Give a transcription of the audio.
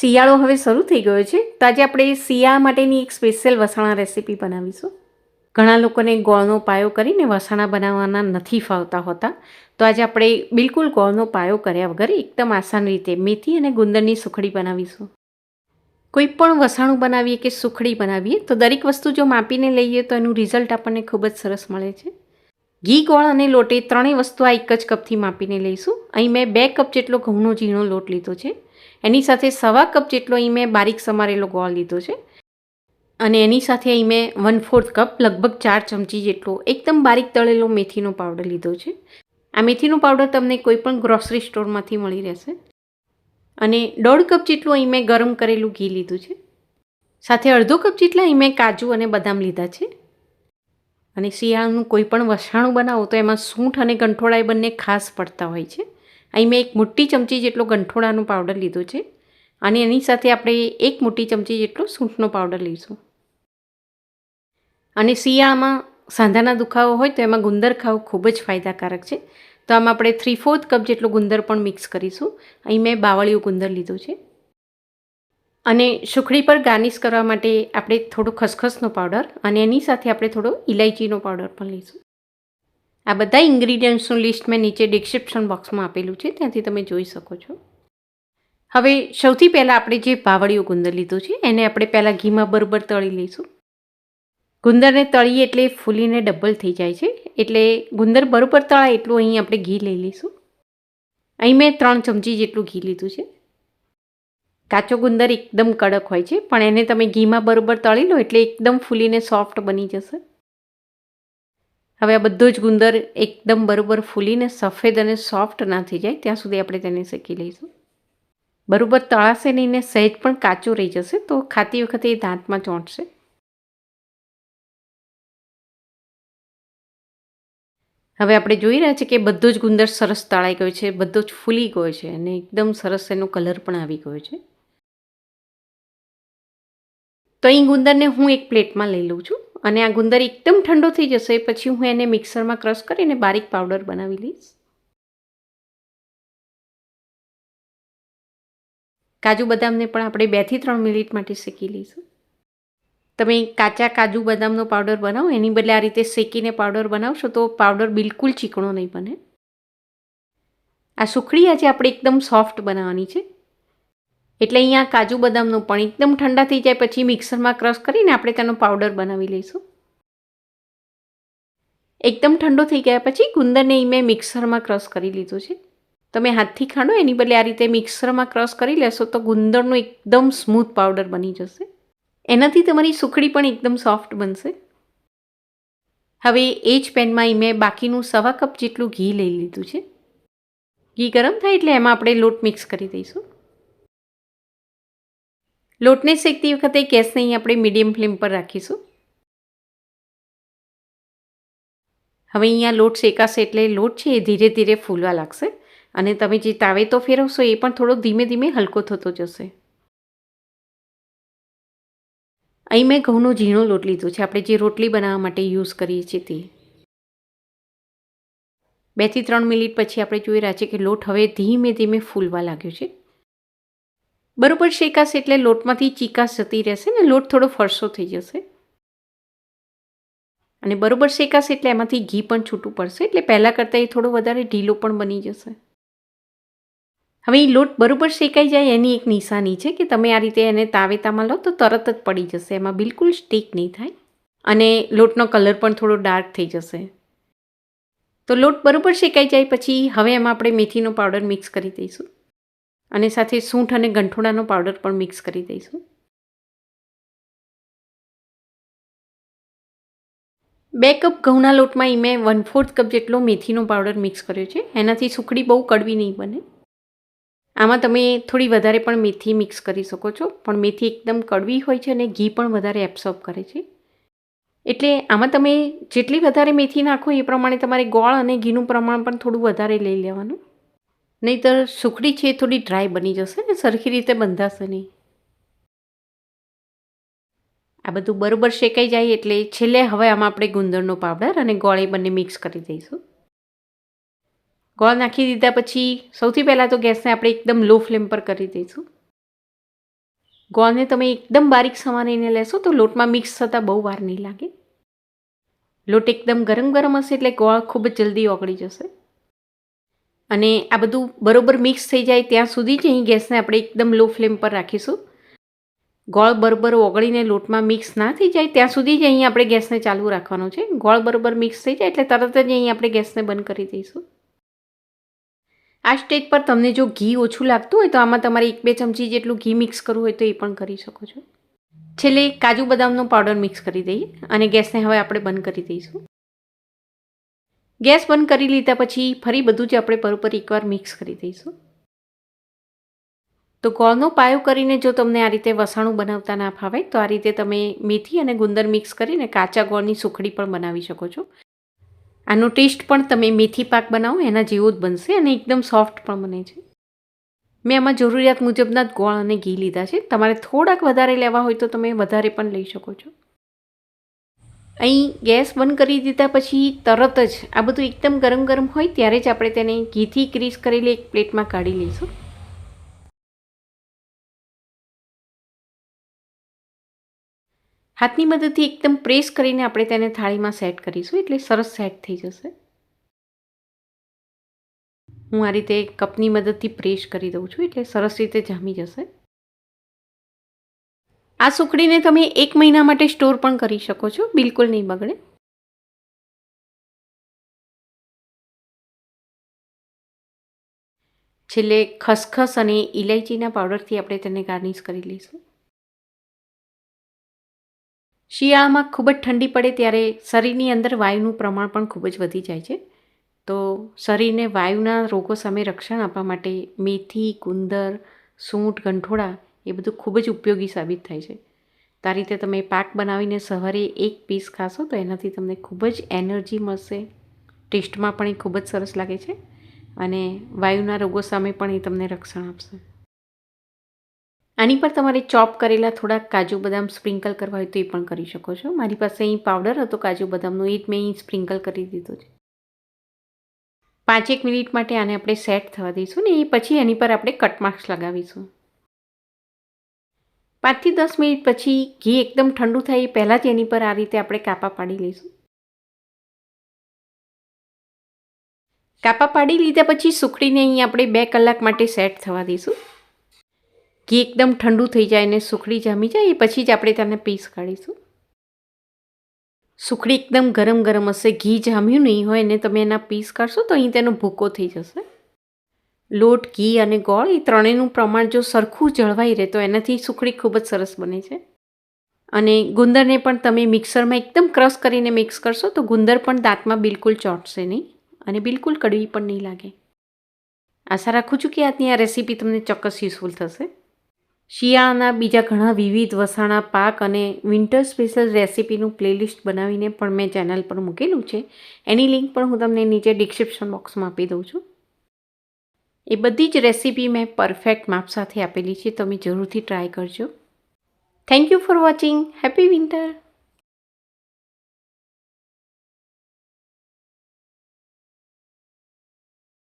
શિયાળો હવે શરૂ થઈ ગયો છે. તો આજે આપણે શિયાળા માટેની એક સ્પેશિયલ વસાણા રેસીપી બનાવીશું. ઘણા લોકોને ગોળનો પાયો કરીને વસાણા બનાવવાના નથી ફાવતા હોતા. તો આજે આપણે બિલકુલ ગોળનો પાયો કર્યા વગર એકદમ આસાન રીતે મેથી અને ગુંદરની સુખડી બનાવીશું. કોઈ પણ વસાણું બનાવીએ કે સુખડી બનાવીએ, તો દરેક વસ્તુ જો માપીને લઈએ તો એનું રિઝલ્ટ આપણને ખૂબ જ સરસ મળે છે. ઘી, ગોળ અને લોટે ત્રણેય વસ્તુ આ એક જ કપથી માપીને લઈશું. અહીં મેં બે કપ જેટલો ઘઉંનો ઝીણો લોટ લીધો છે. એની સાથે સવા કપ જેટલો અહીં મેં બારીક સમારેલો ગોળ લીધો છે. અને એની સાથે અહીં મેં વન ફોર્થ કપ લગભગ ચાર ચમચી જેટલો એકદમ બારીક તળેલો મેથીનો પાવડર લીધો છે. આ મેથીનો પાવડર તમને કોઈપણ ગ્રોસરી સ્ટોરમાંથી મળી રહેશે. અને દોઢ કપ જેટલું અહીં મેં ગરમ કરેલું ઘી લીધું છે. સાથે અડધો કપ જેટલા અહીં મેં કાજુ અને બદામ લીધા છે. અને શિયાળાનું કોઈ પણ વસાણું બનાવો તો એમાં સૂંઠ અને ગંઠોળા એ બંને ખાસ પડતા હોય છે. અહીં મેં એક મોટી ચમચી જેટલો ગંઠોડાનો પાવડર લીધો છે. અને એની સાથે આપણે એક મોટી ચમચી જેટલો સૂંઠનો પાવડર લઈશું. અને શિયાળામાં સાંધાના દુખાવો હોય તો એમાં ગુંદર ખાવું ખૂબ જ ફાયદાકારક છે. તો આમાં આપણે થ્રી ફોર્થ કપ જેટલો ગુંદર પણ મિક્સ કરીશું. અહીં મેં બાવળિયું ગુંદર લીધો છે. અને સુખડી પર ગાર્નિશ કરવા માટે આપણે થોડો ખસખસનો પાવડર અને એની સાથે આપણે થોડો ઇલાયચીનો પાવડર પણ લઈશું. આ બધા ઇન્ગ્રીડિયન્ટ્સનું લિસ્ટ મેં નીચે ડિસ્ક્રિપ્શન બોક્સમાં આપેલું છે, ત્યાંથી તમે જોઈ શકો છો. હવે સૌથી પહેલાં આપણે જે બાવળીયો ગુંદર લીધો છે, એને આપણે પહેલાં ઘીમાં બરોબર તળી લઈશું. ગુંદરને તળીએ એટલે ફૂલીને ડબલ થઈ જાય છે, એટલે ગુંદર બરોબર તળાય એટલું અહીં આપણે ઘી લઈ લઈશું. અહીં મેં ત્રણ ચમચી જેટલું ઘી લીધું છે. કાચો ગુંદર એકદમ કડક હોય છે, પણ એને તમે ઘીમાં બરોબર તળી લો એટલે એકદમ ફૂલીને સોફ્ટ બની જશે. હવે આ બધો જ ગુંદર એકદમ બરોબર ફૂલીને સફેદ અને સોફ્ટ ના થઈ જાય, ત્યાં સુધી આપણે તેને શેકી લઈશું. બરાબર તળાશે નહીં ને સહેજ પણ કાચો રહી જશે, તો ખાતી વખતે એ દાંતમાં ચોંટશે. હવે આપણે જોઈ રહ્યા છીએ કે બધો જ ગુંદર સરસ તળાઈ ગયો છે, બધો જ ફૂલી ગયો છે અને એકદમ સરસ એનો કલર પણ આવી ગયો છે. તો અહીં ગુંદરને હું એક પ્લેટમાં લઈ લઉં છું. અને આ ગુંદર એકદમ ઠંડો થઈ જશે. પછી હું એને મિક્સરમાં ક્રશ કરીને બારીક પાવડર બનાવી લઈશ. કાજુ બદામને પણ આપણે બેથી ત્રણ મિનિટ માટે શેકી લઈશું. તમે કાચા કાજુ બદામનો પાવડર બનાવો. એની બદલે આ રીતે શેકીને પાવડર બનાવશો તો પાવડર બિલકુલ ચીકણો નહીં બને. આ સુખડી આજે આપણે એકદમ સોફ્ટ બનાવવાની છે. એટલે અહીંયા કાજુ બદામનું પણ એકદમ ઠંડા થઈ જાય પછી મિક્સરમાં ક્રશ કરીને આપણે તેનો પાવડર બનાવી લઈશું. એકદમ ઠંડો થઈ ગયા પછી ગુંદરને મેં મિક્સરમાં ક્રશ કરી લીધું છે. તમે હાથથી ખાંડો, એની બદલે આ રીતે મિક્સરમાં ક્રશ કરી લેશો તો ગુંદરનો એકદમ સ્મૂથ પાવડર બની જશે. એનાથી તમારી સુખડી પણ એકદમ સોફ્ટ બનશે. હવે એ જ પેનમાં મેં બાકીનું સવા કપ જેટલું ઘી લઈ લીધું છે. ઘી ગરમ થાય એટલે એમાં આપણે લોટ મિક્સ કરી દઈશું. લોટને શેકતી વખતે ગેસને અહીં આપણે મીડિયમ ફ્લેમ પર રાખીશું. હવે અહીંયા લોટ શેકાશે એટલે લોટ છે એ ધીરે ધીરે ફૂલવા લાગશે અને તમે જે તાવે તો ફેરવશો એ પણ થોડો ધીમે ધીમે હલકો થતો જશે. અહીં મેં ઘઉંનો ઝીણો લોટ લીધો છે, આપણે જે રોટલી બનાવવા માટે યુઝ કરીએ છીએ તે. બેથી ત્રણ મિનિટ પછી આપણે જોઈ રહ્યા છીએ કે લોટ હવે ધીમે ધીમે ફૂલવા લાગ્યો છે. બરોબર શેકાશે એટલે લોટમાંથી ચીકાશ જતી રહેશે ને, લોટ થોડો ફરસો થઈ જશે. અને બરોબર શેકાશે એટલે એમાંથી ઘી પણ છૂટું પડશે, એટલે પહેલાં કરતાં એ થોડો વધારે ઢીલો પણ બની જશે. હવે એ લોટ બરોબર શેકાઈ જાય, એની એક નિશાની છે કે તમે આ રીતે એને તાવેતામાં લો તો તરત જ પડી જશે, એમાં બિલકુલ સ્ટીક નહીં થાય. અને લોટનો કલર પણ થોડો ડાર્ક થઈ જશે. તો લોટ બરોબર શેકાઈ જાય, પછી હવે એમાં આપણે મેથીનો પાવડર મિક્સ કરી દઈશું. અને સાથે સૂંઠ અને ગંઠોડાનો પાવડર પણ મિક્સ કરી દઈશું. બે કપ ઘઉંના લોટમાં એ મેં વન ફોર્થ કપ જેટલો મેથીનો પાવડર મિક્સ કર્યો છે. એનાથી સુખડી બહુ કડવી નહીં બને. આમાં તમે થોડી વધારે પણ મેથી મિક્સ કરી શકો છો. પણ મેથી એકદમ કડવી હોય છે અને ઘી પણ વધારે એબ્સોર્બ કરે છે. એટલે આમાં તમે જેટલી વધારે મેથી નાખો એ પ્રમાણે તમારે ગોળ અને ઘીનું પ્રમાણ પણ થોડું વધારે લઈ લેવાનું. નહીંતર સુખડી છે એ થોડી ડ્રાય બની જશે ને, સરખી રીતે બંધાશે નહીં. આ બધું બરોબર શેકાઈ જાય એટલે છેલ્લે હવે આમાં આપણે ગુંદરનો પાવડર અને ગોળ એ બંને મિક્સ કરી દઈશું. ગોળ નાખી દીધા પછી સૌથી પહેલાં તો ગેસને આપણે એકદમ લો ફ્લેમ પર કરી દઈશું. ગોળને તમે એકદમ બારીક સમારીને લેશો તો લોટમાં મિક્સ થતાં બહુ વાર નહીં લાગે. લોટ એકદમ ગરમ ગરમ હશે એટલે ગોળ ખૂબ જલ્દી ઓગળી જશે. અને આ બધું બરોબર મિક્સ થઈ જાય ત્યાં સુધી જ અહીં ગેસને આપણે એકદમ લો ફ્લેમ પર રાખીશું. ગોળ બરોબર ઓગળીને લોટમાં મિક્સ ના થઈ જાય ત્યાં સુધી જ અહીં આપણે ગેસને ચાલુ રાખવાનો છે. ગોળ બરોબર મિક્સ થઈ જાય એટલે તરત જ અહીં આપણે ગેસને બંધ કરી દઈશું. આ સ્ટેજ પર તમને જો ઘી ઓછું લાગતું હોય તો આમાં તમારે એક બે ચમચી જેટલું ઘી મિક્સ કરવું હોય તો એ પણ કરી શકો છો. છેલ્લે કાજુ બદામનો પાવડર મિક્સ કરી દઈએ અને ગેસને હવે આપણે બંધ કરી દઈશું. ગેસ બંધ કરી લીધા પછી ફરી બધું જ આપણે બરોબર એકવાર મિક્સ કરી દઈશું. તો ગોળનો પાયો કરીને જો તમને આ રીતે વસાણું બનાવતા ના ફાવે, તો આ રીતે તમે મેથી અને ગુંદર મિક્સ કરીને કાચા ગોળની સુખડી પણ બનાવી શકો છો. આનો ટેસ્ટ પણ તમે મેથી પાક બનાવો, એના જેવો જ બનશે અને એકદમ સોફ્ટ પણ બને છે. મેં આમાં જરૂરિયાત મુજબના જ ગોળ અને ઘી લીધા છે. તમારે થોડાક વધારે લેવા હોય તો તમે વધારે પણ લઈ શકો છો. અહીં ગેસ બંધ કરી દીધા પછી તરત જ આ બધું એકદમ ગરમ ગરમ હોય ત્યારે જ આપણે તેને ઘીથી ક્રીસ કરેલી એક પ્લેટમાં કાઢી લઈશું. હાથની મદદથી એકદમ પ્રેસ કરીને આપણે તેને થાળીમાં સેટ કરીશું, એટલે સરસ સેટ થઈ જશે. હું આ રીતે કપની મદદથી પ્રેસ કરી દઉં છું, એટલે સરસ રીતે જામી જશે. આ સુકડીને તમે એક મહિના માટે સ્ટોર પણ કરી શકો છો, બિલકુલ નહીં બગડે. છેલ્લે ખસખસ અને ઇલાયચીના પાવડરથી આપણે તેને ગાર્નિશ કરી લઈશું. શિયાળામાં ખૂબ જ ઠંડી પડે ત્યારે શરીરની અંદર વાયુનું પ્રમાણ પણ ખૂબ જ વધી જાય છે. તો શરીરને વાયુના રોગો સામે રક્ષણ આપવા માટે મેથી, ગુંદર, સૂંઠ ગંઠોડા એ બધું ખૂબ જ ઉપયોગી સાબિત થાય છે. તો રીતે તમે પાક બનાવીને સવારે એક પીસ ખાશો તો એનાથી તમને ખૂબ જ એનર્જી મળશે. ટેસ્ટમાં પણ એ ખૂબ જ સરસ લાગે છે અને વાયુના રોગો સામે પણ એ તમને રક્ષણ આપશે. આની પર તમારે ચોપ કરેલા થોડા કાજુ બદામ સ્પ્રિંકલ કરવા હોય તો એ પણ કરી શકો છો. મારી પાસે અહીં પાવડર હતો, કાજુ બદામનો એ જ મેં અહીં સ્પ્રિંકલ કરી દીધો છે. પાંચેક મિનિટ માટે આને આપણે સેટ થવા દઈશું ને એ પછી એની પર આપણે કટ માર્ક્સ લગાવીશું. પાંચથી દસ મિનિટ પછી ઘી એકદમ ઠંડુ થાય એ પહેલાં જ એની પર આ રીતે આપણે કાપા પાડી લઈશું. કાપા પાડી લીધા પછી સુખડીને અહીં આપણે બે કલાક માટે સેટ થવા દઈશું. ઘી એકદમ ઠંડુ થઈ જાય અને સુખડી જામી જાય એ પછી જ આપણે તેને પીસ કાઢીશું. સુખડી એકદમ ગરમ ગરમ હશે, ઘી જામ્યું નહીં હોય અને તમે એના પીસ કાઢશો તો અહીં તેનો ભૂકો થઈ જશે. લોટ, ઘી અને ગોળ એ ત્રણેયનું પ્રમાણ જો સરખું જળવાઈ રહે તો એનાથી સુખડી ખૂબ જ સરસ બને છે. અને ગુંદરને પણ તમે મિક્સરમાં એકદમ ક્રશ કરીને મિક્સ કરશો તો ગુંદર પણ દાંતમાં બિલકુલ ચોંટશે નહીં અને બિલકુલ કડવી પણ નહીં લાગે. આશા રાખું છું કે આજની આ રેસીપી તમને ચોક્કસ યુઝફુલ થશે. શિયાળાના બીજા ઘણા વિવિધ વસાણા, પાક અને વિન્ટર સ્પેશિયલ રેસીપીનું પ્લેલિસ્ટ બનાવીને પણ મેં ચેનલ પર મૂકેલું છે. એની લિંક પણ હું તમને નીચે ડિસ્ક્રિપ્શન બોક્સમાં આપી દઉં છું. એ બધી જ રેસીપી મેં પરફેક્ટ માપ સાથે આપેલી છે, તમે જરૂરથી ટ્રાય કરજો. Thank you for watching happy winter